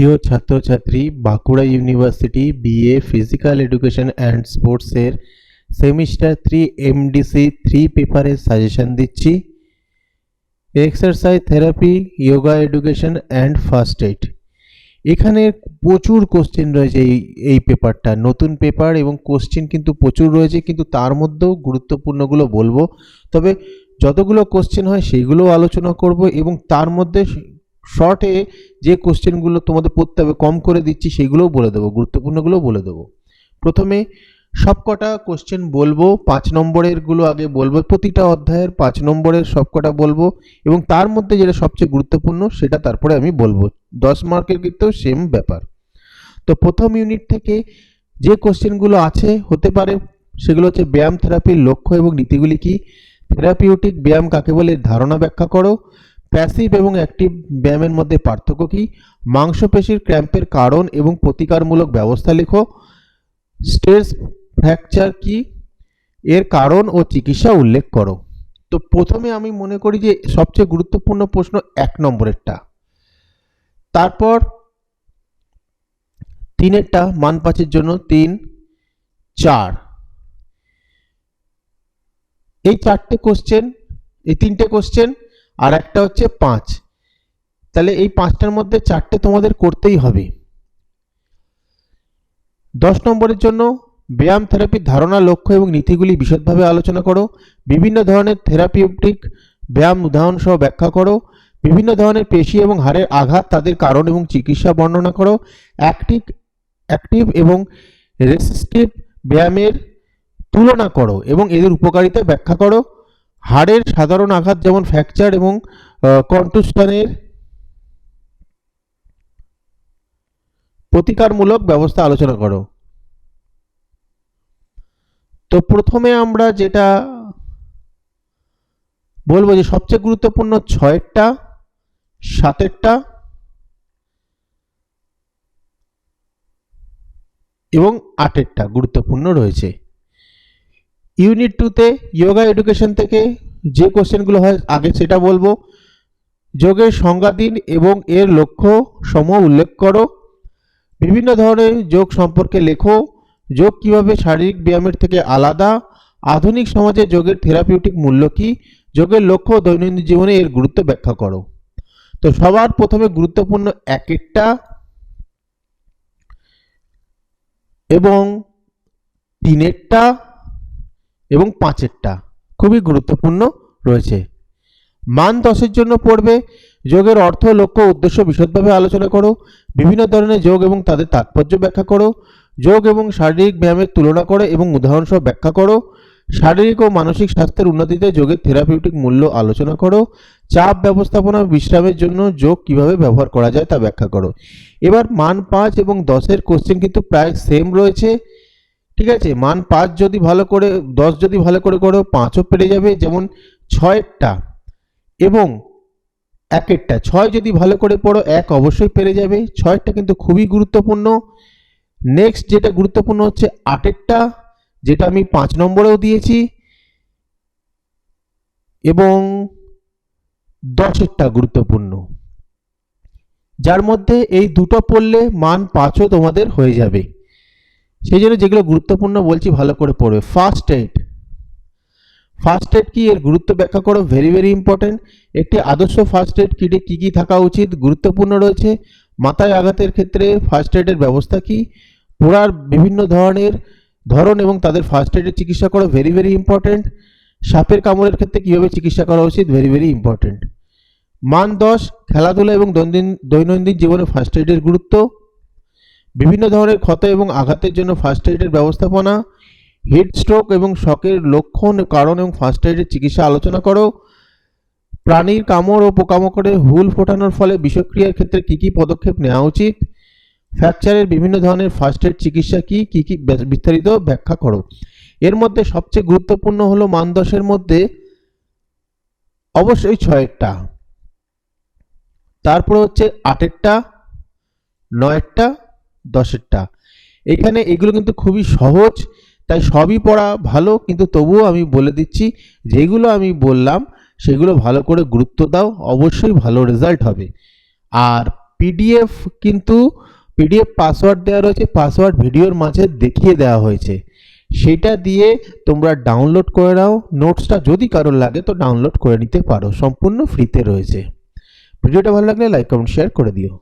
প্রিয় ছাত্রছাত্রী Bankura university BA physical education and স্পোর্টসের সেমিস্টার থ্রি এমডিসি থ্রি পেপারের সাজেশন দিচ্ছি। Exercise therapy yoga education and first aid এখানে প্রচুর কোশ্চেন রয়েছে এই এই পেপারটা নতুন পেপার এবং কোশ্চেন কিন্তু প্রচুর রয়েছে, কিন্তু তার মধ্যেও গুরুত্বপূর্ণগুলো বলব। তবে যতগুলো কোশ্চেন হয় সেইগুলোও আলোচনা করব এবং তার মধ্যে শর্টে যে কোশ্চেনগুলো তোমাদের পড়তে হবে কম করে দিচ্ছি, সেগুলোও বলে দেবো, গুরুত্বপূর্ণগুলোও বলে দেবো। প্রথমে সবকটা কোশ্চেন বলব, পাঁচ নম্বরেরগুলো আগে বলব, প্রতিটা অধ্যায়ের পাঁচ নম্বরের সবকটা বলব, এবং তার মধ্যে যেটা সবচেয়ে গুরুত্বপূর্ণ সেটা তারপরে আমি বলব। দশ মার্কের কিন্তু সেম ব্যাপার। তো প্রথম ইউনিট থেকে যে কোশ্চেনগুলো আছে, হতে পারে সেগুলো হচ্ছে ব্যায়াম থেরাপির লক্ষ্য এবং নীতিগুলি কি? থেরাপিউটিক ব্যায়াম কাকে বলে? ধারণা ব্যাখ্যা করো। প্যাসিভ এবং অ্যাক্টিভ ব্যায়ামের মধ্যে পার্থক্য কী? মাংসপেশির ক্র্যাম্পের কারণ এবং প্রতিকারমূলক ব্যবস্থা লেখো। স্ট্রেস ফ্র্যাকচার কি? এর কারণ ও চিকিৎসা উল্লেখ করো। তো প্রথমে আমি মনে করি যে সবচেয়ে গুরুত্বপূর্ণ প্রশ্ন এক নম্বরেরটা। তারপর তিনেরটা, মান পাঁচের জন্য তিন, চার। এই চারটে কোশ্চেন এই তিনটে কোশ্চেন আর একটা হচ্ছে পাঁচ। তাহলে এই পাঁচটার মধ্যে চারটে তোমাদের করতেই হবে। দশ নম্বরের জন্য ব্যায়াম থেরাপির ধারণা, লক্ষ্য এবং নীতিগুলি বিশদভাবে আলোচনা করো। বিভিন্ন ধরনের থেরাপিউটিক ব্যায়াম উদাহরণ সহ ব্যাখ্যা করো। বিভিন্ন ধরনের পেশি এবং হাড়ের আঘাত, তাদের কারণ এবং চিকিৎসা বর্ণনা করো। অ্যাক্টিভ অ্যাক্টিভ এবং রেসিস্টিভ ব্যায়ামের তুলনা করো এবং এদের উপকারিতা ব্যাখ্যা করো। হাড়ের সাধারণ আঘাত যেমন ফ্র্যাকচার এবং কন্টুশনের প্রতিকারমূলক ব্যবস্থা আলোচনা করো। তো প্রথমে আমরা যেটা বলব যে সবচেয়ে গুরুত্বপূর্ণ ছয়েরটা সাতেরটা এবং আটেরটা গুরুত্বপূর্ণ রয়েছে। ইউনিট টুতে যোগা এডুকেশন থেকে যে কোশ্চেনগুলো হয়, আগে সেটা বলব। যোগের সংজ্ঞা দিন এবং এর লক্ষ্য সমূহ উল্লেখ করো। বিভিন্ন ধরনের যোগ সম্পর্কে লেখো। যোগ কীভাবে শারীরিক ব্যায়ামের থেকে আলাদা? আধুনিক সমাজে যোগের থেরাপিউটিক মূল্য কী? যোগের লক্ষ্য দৈনন্দিন জীবনে এর গুরুত্ব ব্যাখ্যা করো। তো সবার প্রথমে গুরুত্বপূর্ণ এক একটা। এবং তিনেরটা। এবং পাঁচেরটা খুবই গুরুত্বপূর্ণ রয়েছে। মান দশের জন্য পড়বে, যোগের অর্থ, লক্ষ্য, উদ্দেশ্য বিশদভাবে আলোচনা করো, বিভিন্ন ধরনের যোগ এবং তাদের তাৎপর্য ব্যাখ্যা করো, যোগ এবং শারীরিক ব্যায়ামের তুলনা করো এবং উদাহরণসহ ব্যাখ্যা করো, শারীরিক ও মানসিক স্বাস্থ্যের উন্নতিতে যোগের থেরাপিউটিক মূল্য আলোচনা করো, চাপ ব্যবস্থাপনা বিশ্রামের জন্য যোগ কীভাবে ব্যবহার করা যায় তা ব্যাখ্যা করো। এবার মান পাঁচ এবং দশের কোশ্চেন কিন্তু প্রায় সেম রয়েছে। ঠিক আছে? মান পাঁচ যদি ভালো করে, দশ যদি ভালো করে করো, পাঁচও পেরে যাবে যেমন ছয়েরটা। এবং একেরটা, ছয় যদি ভালো করে পড়ো, এক অবশ্যই পেরে যাবে। ছয়েরটা কিন্তু খুবই গুরুত্বপূর্ণ। নেক্সট যেটা গুরুত্বপূর্ণ হচ্ছে আটেরটা, যেটা আমি পাঁচ নম্বরেও দিয়েছি। এবং দশেরটা গুরুত্বপূর্ণ। যার মধ্যে এই দুটো পড়লে মান পাঁচও তোমাদের হয়ে যাবে। সেই জন্য যেগুলো গুরুত্বপূর্ণ বলছি ভালো করে পড়বে। ফার্স্ট এইড ফার্স্ট এড কি? এর গুরুত্ব ব্যাখ্যা করো। ভেরি ভেরি ইম্পর্টেন্ট একটি আদর্শ ফার্স্ট এড কিটে কী কী থাকা উচিত? গুরুত্বপূর্ণ রয়েছে। মাথায় আঘাতের ক্ষেত্রে ফার্স্ট এডের ব্যবস্থা কি? পোড়ার বিভিন্ন ধরনের ধরন এবং তাদের ফার্স্ট এডের চিকিৎসা করো। ভেরি ভেরি ইম্পর্টেন্ট সাপের কামড়ের ক্ষেত্রে কীভাবে চিকিৎসা করা উচিত? ভেরি ভেরি ইম্পর্টেন্ট মান দশ, খেলাধুলা এবং দৈনন্দিন দৈনন্দিন জীবনে ফার্স্ট এডের গুরুত্ব। বিভিন্ন ধরনের ক্ষত এবং আঘাতের জন্য ফার্স্ট এডের ব্যবস্থাপনা হিট স্ট্রোক এবং শকের লক্ষণ, কারণ এবং ফার্স্ট এডের চিকিৎসা আলোচনা করো। প্রাণীর কামড় ও পোকামাকড়ের হুল ফোটানোর ফলে বিষক্রিয়ার ক্ষেত্রে কী কী পদক্ষেপ নেওয়া উচিত? ফ্র্যাকচারের বিভিন্ন ধরনের ফার্স্ট এড চিকিৎসা কী কী কী বিস্তারিত ব্যাখ্যা করো। এর মধ্যে সবচেয়ে গুরুত্বপূর্ণ হলো মান দশের মধ্যে অবশ্যই ছয়েরটা। তারপরে হচ্ছে আটেরটা, নয়েরটা দশেরটা। এখানে এগুলো কিন্তু খুবই সহজ, তাই সবই পড়া ভালো, কিন্তু তবুও আমি বলে দিচ্ছি, যেগুলো আমি বললাম, সেগুলো ভালো করে গুরুত্ব দাও, অবশ্যই ভালো রেজাল্ট হবে। আর পিডিএফ কিন্তু পিডিএফ পাসওয়ার্ড দেওয়া রয়েছে পাসওয়ার্ড ভিডিওর মাঝে দেখিয়ে দেওয়া হয়েছে। সেটা দিয়ে তোমরা ডাউনলোড করে নাও নোটসটা যদি কারোর লাগে তো ডাউনলোড করে নিতে পারো, সম্পূর্ণ ফ্রিতে রয়েছে। ভিডিওটা ভালো লাগলে লাইক কমেন্ট শেয়ার করে দিও।